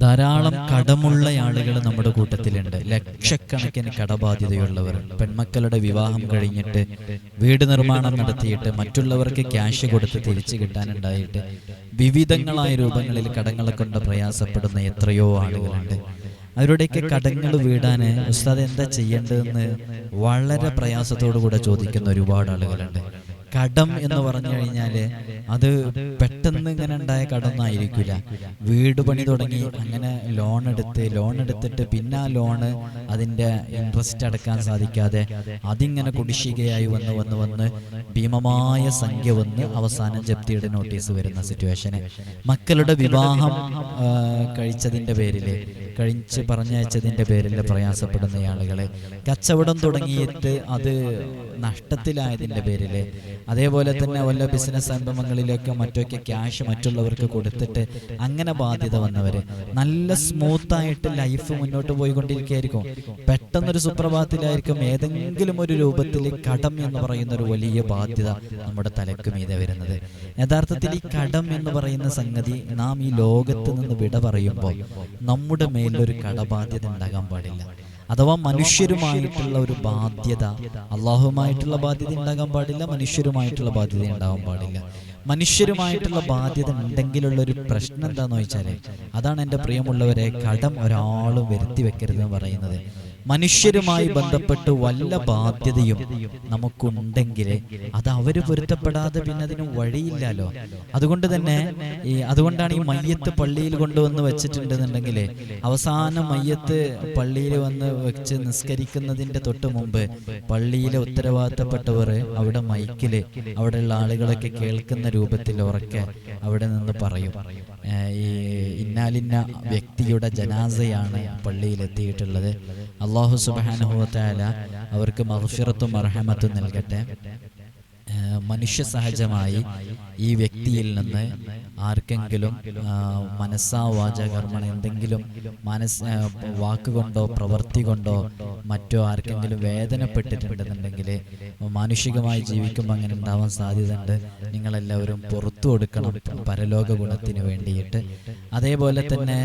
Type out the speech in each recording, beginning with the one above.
ധാരാളം കടമുള്ള ആളുകൾ നമ്മുടെ കൂട്ടത്തിലുണ്ട്. ലക്ഷക്കണക്കിന് കടബാധ്യതയുള്ളവർ. പെൺമക്കളുടെ വിവാഹം കഴിഞ്ഞിട്ട് വീട് നിർമ്മാണം നടത്തിയിട്ട് മറ്റുള്ളവർക്ക് ക്യാഷ് കൊടുത്ത് തിരിച്ചു കിട്ടാനുണ്ടായിട്ട് വിവിധങ്ങളായ രൂപങ്ങളിൽ കടങ്ങളെ കൊണ്ട് പ്രയാസപ്പെടുന്ന എത്രയോ ആളുകളുണ്ട്. അവരുടെയൊക്കെ കടങ്ങൾ വീടാൻ ഉസ്താദ് എന്താ ചെയ്യേണ്ടതെന്ന് വളരെ പ്രയാസത്തോടു കൂടെ ചോദിക്കുന്ന ഒരുപാട് ആളുകളുണ്ട്. കടം എന്ന് പറഞ്ഞു കഴിഞ്ഞാൽ അത് പെട്ടെന്ന് ഇങ്ങനെ ഉണ്ടായ കടമൊന്നും ആയിരിക്കില്ല വീട് പണി തുടങ്ങി അങ്ങനെ ലോൺ എടുത്ത് ലോൺ എടുത്തിട്ട് പിന്നെ ആ ലോണ് അതിന്റെ ഇൻട്രസ്റ്റ് അടക്കാൻ സാധിക്കാതെ അതിങ്ങനെ കുടിശ്ശികയായി വന്ന് വന്ന് വന്ന് ഭീമമായ സംഖ്യ വന്ന് അവസാനം ജപ്തിയുടെ നോട്ടീസ് വരുന്ന സിറ്റുവേഷന് മക്കളുടെ വിവാഹം കഴിച്ചതിന്റെ കഴിച്ചതിന്റെ പേരിൽ കഴിച്ച് പറഞ്ഞയച്ചതിന്റെ പേരിൽ പ്രയാസപ്പെടുന്ന ആളുകളെ കച്ചവടം തുടങ്ങിയിട്ട് അത് നഷ്ടത്തിലായതിന്റെ പേരിൽ അതേപോലെ തന്നെ വല്ല ബിസിനസ് സംരംഭങ്ങളിലൊക്കെ മറ്റൊക്കെ ക്യാഷ് മറ്റുള്ളവർക്ക് കൊടുത്തിട്ട് അങ്ങനെ ബാധ്യത വന്നവർ നല്ല സ്മൂത്തായിട്ട് ലൈഫ് മുന്നോട്ട് പോയിക്കൊണ്ടിരിക്കുകയായിരിക്കും. പെട്ടെന്നൊരു സുപ്രഭാതത്തിലായിരിക്കും ഏതെങ്കിലും ഒരു രൂപത്തിൽ കടം എന്ന് പറയുന്ന ഒരു വലിയ ബാധ്യത നമ്മുടെ തലക്ക് മീതെ വരുന്നത്. യഥാർത്ഥത്തിൽ ഈ കടം എന്ന് പറയുന്ന സംഗതി നാം ഈ ലോകത്ത് നിന്ന് വിട പറയുമ്പോൾ നമ്മുടെ മേലൊരു കടബാധ്യത ഉണ്ടാകാൻ പാടില്ല. അഥവാ മനുഷ്യരുമായിട്ടുള്ള ഒരു ബാധ്യത അള്ളാഹുമായിട്ടുള്ള ബാധ്യത ഉണ്ടാകാൻ പാടില്ല മനുഷ്യരുമായിട്ടുള്ള ബാധ്യത ഉണ്ടാകാൻ പാടില്ല. മനുഷ്യരുമായിട്ടുള്ള ബാധ്യത ഉണ്ടെങ്കിലുള്ള ഒരു പ്രശ്നം എന്താണെന്ന് വെച്ചാൽ അതാണ് എന്റെ പ്രിയമുള്ളവരെ കടം ഒരാളും വരുത്തി വെക്കരുതെന്ന് പറയുന്നത്. മനുഷ്യരുമായി ബന്ധപ്പെട്ട് വല്ല ബാധ്യതയും നമുക്കുണ്ടെങ്കിൽ അത് അവർ പൊരുത്തപ്പെടാതെ പിന്നെ അതിന് വഴിയില്ലല്ലോ. അതുകൊണ്ട് തന്നെ ഈ അതുകൊണ്ടാണ് ഈ മയ്യത്ത് പള്ളിയിൽ കൊണ്ടുവന്ന് വെച്ചിട്ടുണ്ടെന്നുണ്ടെങ്കിൽ അവസാന മയ്യത്ത് പള്ളിയിൽ വന്ന് വെച്ച് നിസ്കരിക്കുന്നതിന്റെ തൊട്ട് മുമ്പ് പള്ളിയിലെ ഉത്തരവാദിത്തപ്പെട്ടവർ അവിടെ മൈക്കിൽ അവിടെയുള്ള ആളുകളൊക്കെ കേൾക്കുന്ന രൂപത്തിൽ ഉറക്കെ അവിടെ നിന്ന് പറയും. ഈ ഇന്നാലിന്ന വ്യക്തിയുടെ ജനാസയാണ് പള്ളിയിലെത്തിയിട്ടുള്ളത്. അള്ളാഹു സുബാനുഭവത്തായ അവർക്ക് മഹഫിറത്തും അർഹമത്തും നൽകട്ടെ. മനുഷ്യ സഹജമായി ഈ വ്യക്തിയിൽ നിന്ന് ആർക്കെങ്കിലും ആ, മനസ്സാ വാച എന്തെങ്കിലും മനസ് വാക്കുകൊണ്ടോ പ്രവൃത്തി കൊണ്ടോ മറ്റോ ആർക്കെങ്കിലും വേദനപ്പെട്ടിട്ടുണ്ടെന്നുണ്ടെങ്കിൽ മാനുഷികമായി ജീവിക്കുമ്പോൾ അങ്ങനെ ഉണ്ടാവാൻ സാധ്യതയുണ്ട്. നിങ്ങളെല്ലാവരും പുറത്തു കൊടുക്കണം പരലോക ഗുണത്തിന് വേണ്ടിയിട്ട്. അതേപോലെ തന്നെ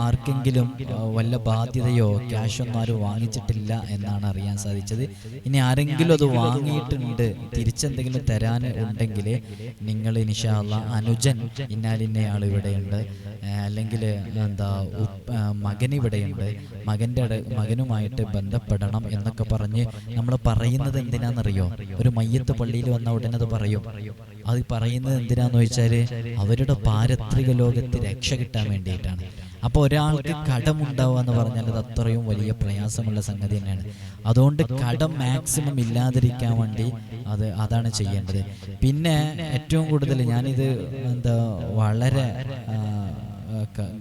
ആർക്കെങ്കിലും വല്ല ബാധ്യതയോ ക്യാഷൊന്നും ആരും വാങ്ങിച്ചിട്ടില്ല എന്നാണ് അറിയാൻ സാധിച്ചത്. ഇനി ആരെങ്കിലും അത് വാങ്ങിയിട്ടുണ്ട് തിരിച്ചെന്തെങ്കിലും തരാൻ ഉണ്ടെങ്കിൽ നിങ്ങൾ ഇനിഷാള്ള അനുജൻ ഇന്നാലിന്നയാൾ ഇവിടെയുണ്ട്. അല്ലെങ്കിൽ എന്താ മകൻ ഇവിടെയുണ്ട്. മകന്റെ മകനുമായിട്ട് മകനുമായിട്ട് ബന്ധപ്പെടണം എന്നൊക്കെ പറഞ്ഞ് നമ്മൾ പറയുന്നത് എന്തിനാണെന്നറിയോ? ഒരു മയ്യത്ത് പള്ളിയിൽ വന്ന ഉടനെ അത് പറയും. അത് പറയുന്നത് എന്തിനാന്ന് വെച്ചാൽ അവരുടെ പാരത്രിക ലോകത്ത് രക്ഷ കിട്ടാൻ വേണ്ടിയിട്ടാണ്. അപ്പോൾ ഒരാൾക്ക് കടമുണ്ടാവുക എന്ന് പറഞ്ഞാൽ അത് അത്രയും വലിയ പ്രയാസമുള്ള സംഗതി തന്നെയാണ്. അതുകൊണ്ട് കടം മാക്സിമം ഇല്ലാതിരിക്കാൻ വേണ്ടി അത് അതാണ് ചെയ്യേണ്ടത്. പിന്നെ ഏറ്റവും കൂടുതൽ ഞാനിത് എന്താ വളരെ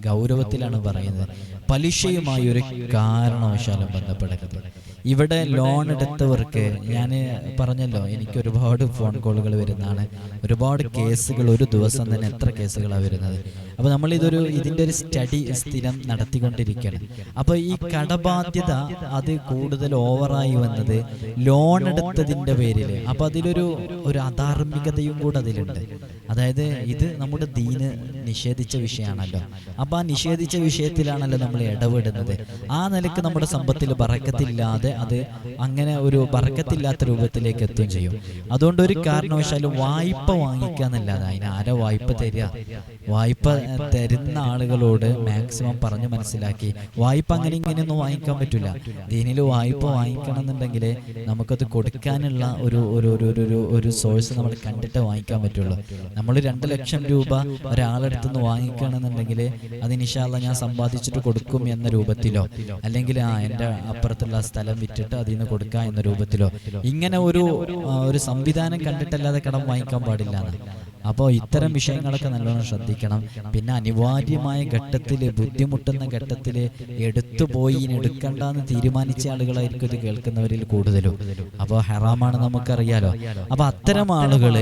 ഗൗരവത്തിലാണ് പറയുന്നത്. പലിശയുമായി ഒരു കാരണവശാലും ബന്ധപ്പെടരുത് ഇവിടെ ലോൺ എടുത്തവർക്ക് ഞാൻ പറഞ്ഞല്ലോ എനിക്ക് ഒരുപാട് ഫോൺ കോളുകൾ വരുന്നതാണ്. ഒരുപാട് കേസുകൾ ഒരു ദിവസം തന്നെ എത്ര കേസുകളാണ് വരുന്നത്? അപ്പോൾ നമ്മൾ ഇതൊരു ഇതിന്റെ ഒരു സ്റ്റഡി സ്ഥിരം നടത്തിക്കൊണ്ടിരിക്കുകയാണ്. അപ്പോൾ ഈ കടബാധ്യത അത് കൂടുതൽ ഓവറായി വന്നത് ലോൺ എടുത്തതിന്റെ പേരിൽ അപ്പോൾ അതിലൊരു ഒരു അധാർമികതയും കൂടെ അതിലുണ്ട്. അതായത് ഇത് നമ്മുടെ ദീന് നിഷേധിച്ച വിഷയമാണല്ലോ. അപ്പോൾ ആ നിഷേധിച്ച വിഷയത്തിലാണല്ലോ നമ്മൾ ഇടപെടുന്നത്. ആ നിലയ്ക്ക് നമ്മുടെ സമ്പത്തിൽ ബറക്കത്തില്ലാതെ അത് അങ്ങനെ ഒരു ബർക്കത്തില്ലാത്ത രൂപത്തിലേക്ക് എത്തുകയും ചെയ്യും. അതുകൊണ്ട് ഒരു കാരണവശാലും വായ്പ വാങ്ങിക്കുക എന്നല്ലാതെ അതിന് ആരാ വായ്പ തരിക? വായ്പ തരുന്ന ആളുകളോട് മാക്സിമം പറഞ്ഞു മനസ്സിലാക്കി. വായ്പ അങ്ങനെ ഇങ്ങനെയൊന്നും വാങ്ങിക്കാൻ പറ്റില്ല ദീനിൽ വായ്പ വാങ്ങിക്കണം എന്നുണ്ടെങ്കിൽ നമുക്കത് കൊടുക്കാനുള്ള ഒരു ഒരു ഒരു ഒരു- സോഴ്സ് നമ്മൾ കണ്ടിട്ട് വാങ്ങിക്കാൻ പറ്റുള്ളൂ. നമ്മൾ രണ്ട് ലക്ഷം രൂപ ഒരാളെടുത്ത് നിന്ന് വാങ്ങിക്കുകയാണെന്നുണ്ടെങ്കിൽ അത് ഞാൻ സമ്പാദിച്ചിട്ട് കൊടുക്കും എന്ന രൂപത്തിലോ അല്ലെങ്കിൽ ആ എന്റെ അപ്പുറത്തുള്ള സ്ഥലം വിറ്റിട്ട് അതിൽ നിന്ന് കൊടുക്കുക എന്ന രൂപത്തിലോ? ഇങ്ങനെ ഒരു ഒരു സംവിധാനം കണ്ടിട്ടല്ലാതെ കടം വാങ്ങിക്കാൻ പാടില്ല അപ്പോൾ ഇത്തരം വിഷയങ്ങളൊക്കെ നല്ലോണം ശ്രദ്ധിക്കണം. പിന്നെ അനിവാര്യമായ ഘട്ടത്തിൽ ബുദ്ധിമുട്ടുന്ന ഘട്ടത്തിൽ എടുത്തുപോയി ഇനി എടുക്കണ്ടെന്ന് തീരുമാനിച്ച ആളുകളായിരിക്കും ഇത് കേൾക്കുന്നവരിൽ കൂടുതലും. അപ്പോൾ ഹെറാമാണ് നമുക്കറിയാലോ. അപ്പോൾ അത്തരം ആളുകൾ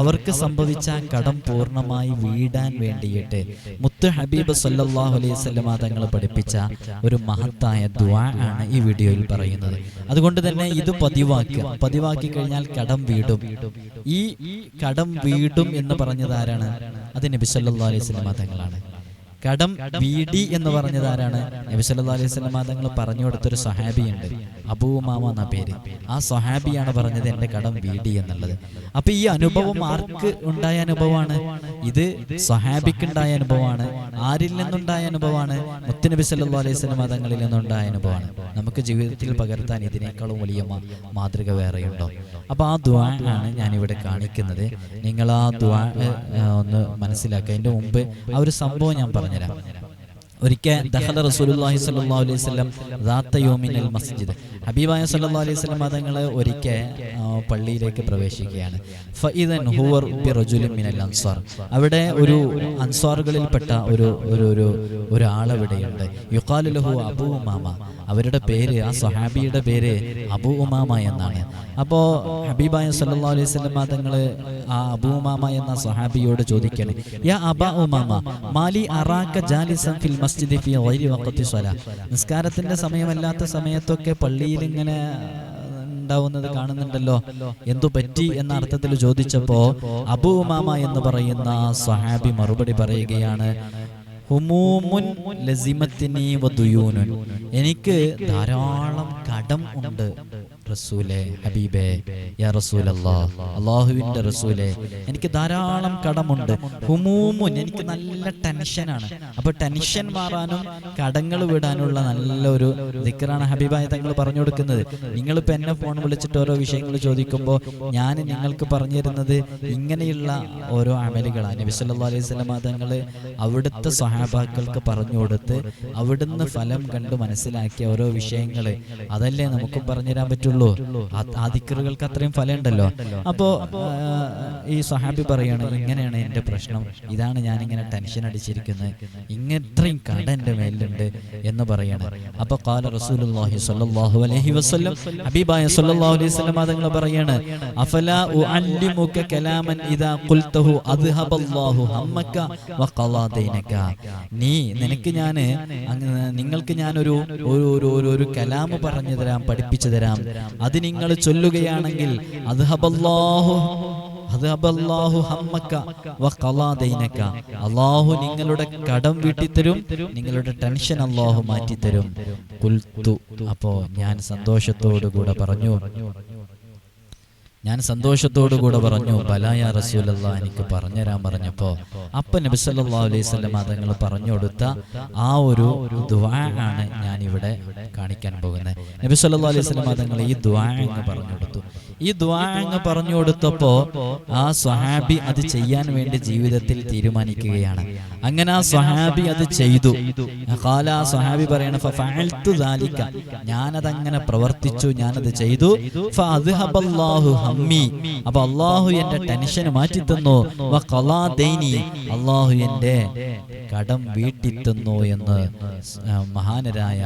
അവർക്ക് സംഭവിച്ച കടം പൂർണമായി വീടാൻ വേണ്ടിയിട്ട് ഹബീബ് സല്ലാഹു അലൈഹി വസല്ലമ തങ്ങൾ പഠിപ്പിച്ച ഒരു മഹത്തായ ദ്വാ ആണ് ഈ വീഡിയോയിൽ പറയുന്നത്. അതുകൊണ്ട് തന്നെ ഇത് പതിവാക്കുക. പതിവാക്കി കഴിഞ്ഞാൽ കടം വീടും. ഈ കടം വീടും എന്ന് പറഞ്ഞത് ആരാണ്? അത് നബി സല്ലല്ലാഹു അലൈഹി വസല്ലമ തങ്ങളാണ്. കടം വീടി എന്ന് പറഞ്ഞത് ആരാണ്? നബി സല്ലല്ലാഹു അലൈഹി തങ്ങൾ പറഞ്ഞു കൊടുത്തൊരു സഹാബിയുണ്ട് അബൂമാമ എന്ന പേര്. ആ സഹാബിയാണ് പറഞ്ഞത് എന്റെ കടം വീടി എന്നുള്ളത്. അപ്പൊ ഈ അനുഭവം ആർക്ക് ഉണ്ടായ അനുഭവമാണ്? ഇത് സഹാബിക്കുണ്ടായ അനുഭവമാണ്. ആരിൽ നിന്നുണ്ടായ അനുഭവമാണ്? മുത്തനബി സല്ലാ അലൈഹി വസല്ലം തങ്ങളിൽ നിന്നുണ്ടായ അനുഭവമാണ്. നമുക്ക് ജീവിതത്തിൽ പകർത്താൻ ഇതിനേക്കാളും വലിയ മാതൃക വേറെയുണ്ടോ? അപ്പൊ ആ ദ്വാ ആണ് ഞാനിവിടെ കാണിക്കുന്നത്. നിങ്ങൾ ആ ദ്വാ ഒന്ന് മനസ്സിലാക്കുക. അതിന്റെ മുമ്പ് ആ ഒരു സംഭവം ഞാൻ പറഞ്ഞുതരാം. ഒരിക്കൽ ദഹല റസൂലുള്ളാഹി സ്വല്ലല്ലാഹു അലൈഹി വസല്ലം ദാത്ത യൗമിനൽ മസ്ജിദ്. ഹബീബായ സല്ലല്ലാഹു അലൈഹി വസല്ലം അതങ്ങളെ ഒരിക്കൽ പള്ളിയിലേക്ക് പ്രവേശിക്കുകയാണ്. ഫഇദൻ ഹുവർ ബി ബിറജുലിൻ മിനൽ അൻസാർ. അവിടെ ഒരു അൻസാറുകളിൽപ്പെട്ട ഒരു ഒരു ഒരു ഒരാളവിടെയുണ്ട് യുഖാലു ലഹു അബൂ ഉമാമ അവരുടെ പേര് ആ സ്വഹാബിയുടെ പേര് അബു ഉമാമ എന്നാണ്. അപ്പോ ഹബീബായ സല്ലാ അലൈഹി സ്വലമ തങ്ങൾ ആ അബു ഉമാമ എന്ന സ്വഹാബിയോട് ചോദിക്കണം യാ അബ ഉമാമ മാലി അറാക്ക ജാലിസൻ ഫിൽ മസ്ജിദ് ഫി നിസ്കാരത്തിന്റെ സമയമല്ലാത്ത സമയത്തൊക്കെ പള്ളിയിൽ ഇങ്ങനെ ഉണ്ടാവുന്നത് കാണുന്നുണ്ടല്ലോ. എന്തു പറ്റി എന്ന അർത്ഥത്തിൽ ചോദിച്ചപ്പോ അബു ഉമാമ എന്ന് പറയുന്ന ആ സ്വഹാബി മറുപടി പറയുകയാണ് ഹുമൂമുൻ എനിക്ക് ധാരാളം കടം ഉണ്ട്. റസൂലെ ഹബീബേ യാ അള്ളാഹുവിന്റെ റസൂലെ എനിക്ക് ധാരാളം കടമുണ്ട്. ഹുമൂമുൻ എനിക്ക് നല്ല ടെൻഷനാണ്. അപ്പൊ ടെൻഷൻ മാറാനും കടങ്ങൾ വിടാനുള്ള നല്ലൊരു ദിക്കറാണ് ഹബീബായ തങ്ങൾ പറഞ്ഞു കൊടുക്കുന്നത് നിങ്ങളിപ്പോ എന്നെ ഫോൺ വിളിച്ചിട്ട് ഓരോ വിഷയങ്ങൾ ചോദിക്കുമ്പോൾ ഞാൻ നിങ്ങൾക്ക് പറഞ്ഞു തരുന്നത് ഇങ്ങനെയുള്ള ഓരോ അമലുകളാണ്. നബി സല്ലാ അലൈഹി വസല്ലം തങ്ങൾ അവിടുത്തെ സഹാബാക്കൾക്ക് പറഞ്ഞു കൊടുത്ത് അവിടുന്ന് ഫലം കണ്ട് മനസ്സിലാക്കിയ ഓരോ വിഷയങ്ങൾ അതല്ലേ നമുക്കും പറഞ്ഞുതരാൻ പറ്റുള്ളൂ? ആ- ആ ദിക്കറുകൾക്ക് അത്രയും ഫലം ഉണ്ടല്ലോ അപ്പോ ഈ സഹാബി പറയാണ് ഇങ്ങനെയാണ് എന്റെ പ്രശ്നം. ഇതാണ് ഞാൻ ഇങ്ങനെ ടെൻഷൻ അടിച്ചിരിക്കുന്നത്. ഇങ്ങത്രയും കട എന്റെ മേലുണ്ട് എന്ന് പറയാണ്. അപ്പൊ കാല റസൂലുള്ളാഹി സ്വല്ലല്ലാഹു അലൈഹി വസല്ലം ഹബീബായ സ്വല്ലല്ലാഹു അലൈഹി വസല്ലം തങ്ങൾ പറയാണ് അഫലാ ഉഅല്ലിമുക കലാമൻ ഇദാ ഖുൽതഹു അദ്ഹബല്ലാഹു ഹമ്മക വഖളാ ദൈനക നീ നിനക്ക് ഞാൻ നിങ്ങൾക്ക് ഞാൻ ഒരു ഒരു ഒരു കലാമ് പറഞ്ഞു തരാം പഠിപ്പിച്ചു തരാം. അത് നിങ്ങൾ ചൊല്ലുകയാണെങ്കിൽ അല്ലാഹു നിങ്ങളുടെ കടം വീട്ടിത്തരും നിങ്ങളുടെ ടെൻഷൻ അള്ളാഹു മാറ്റിത്തരും. അപ്പോ ഞാൻ സന്തോഷത്തോടു കൂടെ പറഞ്ഞു. ഞാൻ സന്തോഷത്തോടു കൂടെ പറഞ്ഞു ബലായ റസൂലല്ല എനിക്ക് പറഞ്ഞുതരാൻ പറഞ്ഞപ്പോ അപ്പൊ നബി സല്ലല്ലാഹു അലൈഹി വസല്ലം തങ്ങൾ പറഞ്ഞു കൊടുത്ത ആ ഒരു ദുആ ആണ് ഞാൻ ഇവിടെ കാണിക്കാൻ പോകുന്നത്. നബി സല്ലല്ലാഹു അലൈഹി വസല്ലം തങ്ങൾ ഈ ദുആ എന്ന് പറഞ്ഞു കൊടുത്തു. ഈ ദുആ അങ്ങ് പറഞ്ഞു കൊടുത്തപ്പോ ആ സ്വഹാബി അത് ചെയ്യാൻ വേണ്ടി ജീവിതത്തിൽ തീരുമാനിക്കുകയാണ്. അങ്ങനെ ആ സ്വഹാബി അത് ചെയ്തു. കാല ആ സ്വഹാബി പറയണ ഞാനതങ്ങനെ പ്രവർത്തിച്ചു ഞാനത് ചെയ്തു. ഹമ്മി. അപ്പൊ അള്ളാഹു എന്റെ ടെൻഷൻ മാറ്റി തന്നു അള്ളാഹു എന്റെ കടം വീട്ടിത്തുന്നു തന്നു എന്ന് മഹാനരായ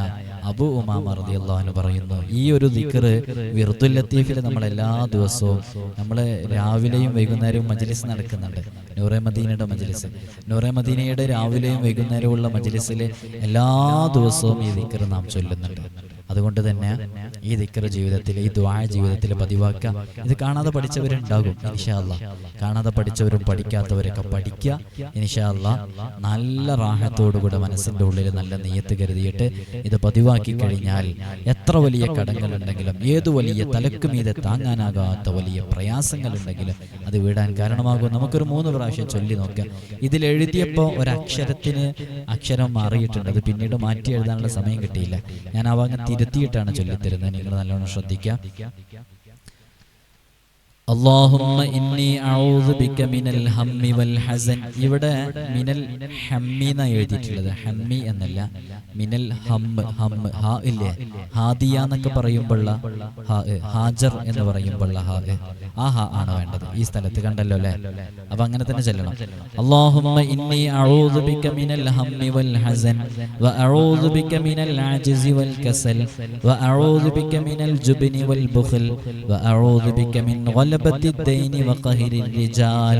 അബു ഉമാമ റളിയല്ലാഹു പറയുന്നു. ഈ ഒരു ദിക്കറ് വിർദുൽ ലത്തീഫിൽ നമ്മൾ എല്ലാ ദിവസവും നമ്മൾ രാവിലെയും വൈകുന്നേരവും മജലിസ് നടക്കുന്നുണ്ട്. നൂറെ മദീനയുടെ മജലിസ്. നൂറെ മദീനയുടെ രാവിലെയും വൈകുന്നേരവും ഉള്ള മജലിസിൽ എല്ലാ ദിവസവും ഈ ദിക്കർ നാം ചൊല്ലുന്നുണ്ട്. അതുകൊണ്ട് തന്നെ ഈ ദിക്കർ ജീവിതത്തിൽ ഈ ദ്വായ ജീവിതത്തിൽ പതിവാക്കുക. ഇത് കാണാതെ പഠിച്ചവരുണ്ടാകും ഇൻഷാല്ല കാണാതെ പഠിച്ചവരും പഠിക്കാത്തവരൊക്കെ പഠിക്കുക ഇൻഷാല്ല നല്ല റാഹത്തോടുകൂടെ മനസ്സിന്റെ ഉള്ളിൽ നല്ല നെയ്യത്ത് കരുതിയിട്ട് ഇത് പതിവാക്കി കഴിഞ്ഞാൽ എത്ര വലിയ കടങ്ങളുണ്ടെങ്കിലും ഏത് വലിയ തലക്ക് മീതെ താങ്ങാനാകാത്ത വലിയ പ്രയാസങ്ങളുണ്ടെങ്കിലും അത് വീടാൻ കാരണമാകും. നമുക്കൊരു മൂന്ന് പ്രാവശ്യം ചൊല്ലി നോക്കാം. ഇതിൽ എഴുതിയപ്പോൾ ഒരക്ഷരത്തിന് അക്ഷരം മാറിയിട്ടുണ്ട്. അത് പിന്നീട് മാറ്റി എഴുതാനുള്ള സമയം കിട്ടിയില്ല. ഞാൻ ആ ഭാഗം തിരുത്തിയിട്ടാണ് ചൊല്ലിത്തരുന്നത്. നിങ്ങൾ നല്ലോണം ശ്രദ്ധിക്കാം അള്ളാഹുമ്മ ഇന്നി ബിക മിനൽ ഹമ്മി വൽ ഹസൻ. ഇവിടെ മിനൽ ഹമ്മി എന്ന് എഴുതിയിട്ടുള്ളത്. ഹമ്മി എന്നല്ല മിനൽ ഹമ്മ് ഹം ഹാ ഇല്ലേ? ഹാദിയ എന്നൊക്കെ പറയുമ്പോഴുള്ള ഹാജർ എന്ന് പറയുമ്പോള്ള ഹാ ആ ഹാ ആണ് വേണ്ടത്. ഈ സ്ഥലത്ത് കണ്ടല്ലോ അല്ലേ? അപ്പൊ അങ്ങനെ തന്നെ ചെല്ലണം. അള്ളാഹുമ്മ ഇന്നി ബിക മിനൽ ഹമ്മി വൽ ഹസൻ. വഅഊദു ബിക മിനൽ ആജിസി വൽ കസൽ. വഅഊദു ബിക മിനൽ ജുബ്നി വൽ ബുഖൽ. വഅഊദു ബിക മിൻ غلبة الدين وقهر الرجال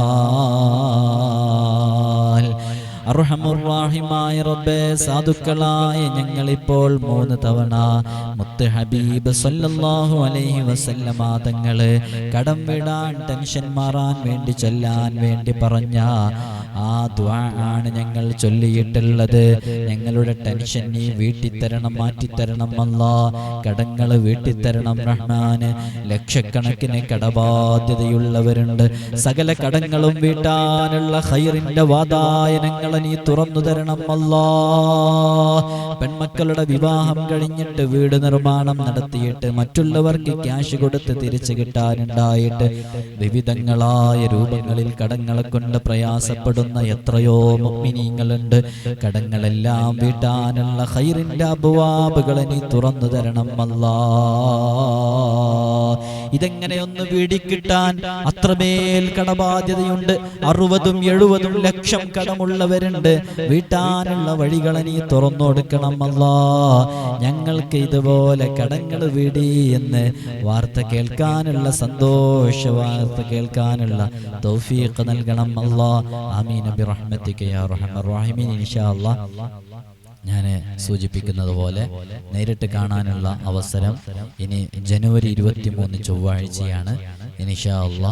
അർഹമുറാഹിമായ റബ്ബേ സാധുക്കളായ ഞങ്ങളിപ്പോൾ മൂന്ന് തവണ മുത്ത് ഹബീബ് സല്ലല്ലാഹു അലൈഹി വസല്ലമ തങ്ങൾ കടം വിടാൻ ടെൻഷൻ മാറാൻ വേണ്ടി ചൊല്ലാൻ വേണ്ടി പറഞ്ഞ ആ ദ്വാ ആണ് ഞങ്ങൾ ചൊല്ലിയിട്ടുള്ളത്. ഞങ്ങളുടെ ടെൻഷൻ നീ വീട്ടിത്തരണം മാറ്റിത്തരണം അല്ല. കടങ്ങൾ വീട്ടിത്തരണം റഹ്മാന്. ലക്ഷക്കണക്കിന് കടബാധ്യതയുള്ളവരുണ്ട്. സകല കടങ്ങളും വീട്ടാനുള്ള ഹൈറിന്റെ വാതായനങ്ങൾ നീ തുറന്നു തരണം അല്ല. പെൺമക്കളുടെ വിവാഹം കഴിഞ്ഞിട്ട് വീട് നിർമ്മാണം നടത്തിയിട്ട് മറ്റുള്ളവർക്ക് ക്യാഷ് കൊടുത്ത് തിരിച്ചു കിട്ടാനുണ്ടായിട്ട് വിവിധങ്ങളായ രൂപങ്ങളിൽ കടങ്ങളെ കൊണ്ട് പ്രയാസപ്പെടുന്ന എത്രയോ മുഗ്മിനീങ്ങളുണ്ട്. കടങ്ങളെല്ലാം വീട്ടാനുള്ള ഹൈറിന്റെ അബുവാബുകളെ നീ തുറന്നു തരണം അല്ലാ ഇതെങ്ങനെ ഒന്ന് വീടിക്കിട്ടാൻ അത്രമേൽ കടബാധ്യതയുണ്ട്. അറുപതും എഴുപതും ലക്ഷം കടമുള്ളവരുണ്ട്. വീട്ടാനുള്ള വഴികൾ നീ തുറന്നു കൊടുക്കണം അല്ല. ഞങ്ങൾക്ക് ഇതുപോലെ കടങ്ങൾ വീടി എന്ന് വാർത്ത കേൾക്കാനുള്ള സന്തോഷ വാർത്ത കേൾക്കാനുള്ള തൗഫീഖ് നൽകണം അല്ലാ. ആമീൻ. അബി റഹ്മത്തിക്ക് യാ റഹ്മർ റഹീമിൻ. ഇൻഷാ അല്ലാ. ഞാൻ സൂചിപ്പിക്കുന്നത് പോലെ നേരിട്ട് കാണാനുള്ള അവസരം ഇനി ജനുവരി ഇരുപത്തി മൂന്ന് ചൊവ്വാഴ്ചയാണ്. ഇനിഷാ അള്ളാ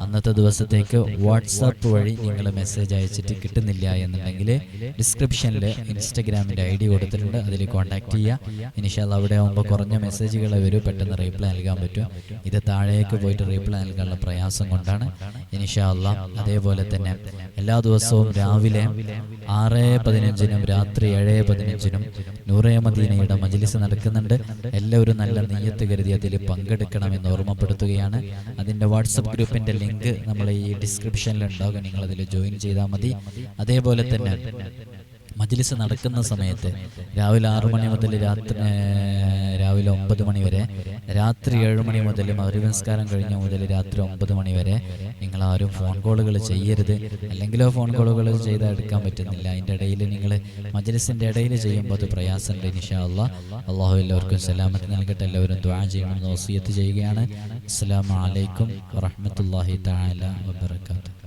അന്നത്തെ ദിവസത്തേക്ക് വാട്സാപ്പ് വഴി നിങ്ങൾ മെസ്സേജ് അയച്ചിട്ട് കിട്ടുന്നില്ല എന്നുണ്ടെങ്കിൽ ഡിസ്ക്രിപ്ഷനിൽ ഇൻസ്റ്റഗ്രാമിന്റെ ഐ ഡി കൊടുത്തിട്ടുണ്ട്. അതിൽ കോൺടാക്ട് ചെയ്യുക ഇനിഷാല്ല അവിടെ ആകുമ്പോൾ കുറഞ്ഞ മെസ്സേജുകളെ വരും. പെട്ടെന്ന് റീപ്ലൈ നൽകാൻ പറ്റും. ഇത് താഴേക്ക് പോയിട്ട് റീപ്ലൈ നൽകാനുള്ള പ്രയാസം കൊണ്ടാണ്. ഇനിഷാ അള്ളാ അതേപോലെ തന്നെ എല്ലാ ദിവസവും രാവിലെ ആറ് പതിനഞ്ചിനും രാത്രി ഏഴ് പതിനഞ്ചിനും നൂറേ മദീനയുടെ മജ്ലിസ് നടക്കുന്നുണ്ട്. എല്ലാവരും നല്ല നെയ്യത്ത് കരുതി അതിൽ പങ്കെടുക്കണമെന്ന് ഓർമ്മപ്പെടുത്തുകയാണ്. അതിന്റെ വാട്സപ്പ് ഗ്രൂപ്പിന്റെ ലിങ്ക് നമ്മൾ ഈ ഡിസ്ക്രിപ്ഷനിൽ ഉണ്ടാകും നിങ്ങൾ അതിൽ ജോയിൻ ചെയ്താൽ മതി. അതേപോലെ തന്നെ മജ്ലിസ് നടക്കുന്ന സമയത്ത് രാവിലെ ആറു മണി മുതൽ രാത്രി രാവിലെ ഒമ്പത് മണി വരെ. രാത്രി ഏഴ് മണി മുതൽ മകരവിസ്കാരം കഴിഞ്ഞ മുതൽ രാത്രി ഒമ്പത് മണി വരെ. നിങ്ങൾ ആരും ഫോൺ കോളുകൾ ചെയ്യരുത്. അല്ലെങ്കിലോ ഫോൺ കോളുകൾ ചെയ്താൽ എടുക്കാൻ പറ്റുന്നില്ല. അതിന്റെ ഇടയിൽ നിങ്ങൾ മജലിസിന്റെ ഇടയിൽ ചെയ്യുമ്പോൾ അത് പ്രയാസമുണ്ട് ഇൻഷാ അള്ളാ അള്ളാഹു എല്ലാവർക്കും സലാമത്ത് നൽകട്ടെ. എല്ലാവരും ദ്വാ ചെയ്യണമെന്ന് വസീയത്ത് ചെയ്യുകയാണ്. അസ്സാം അലൈക്കും വറഹ്മത്തുള്ളാഹി തആല വബറകാതുഹു.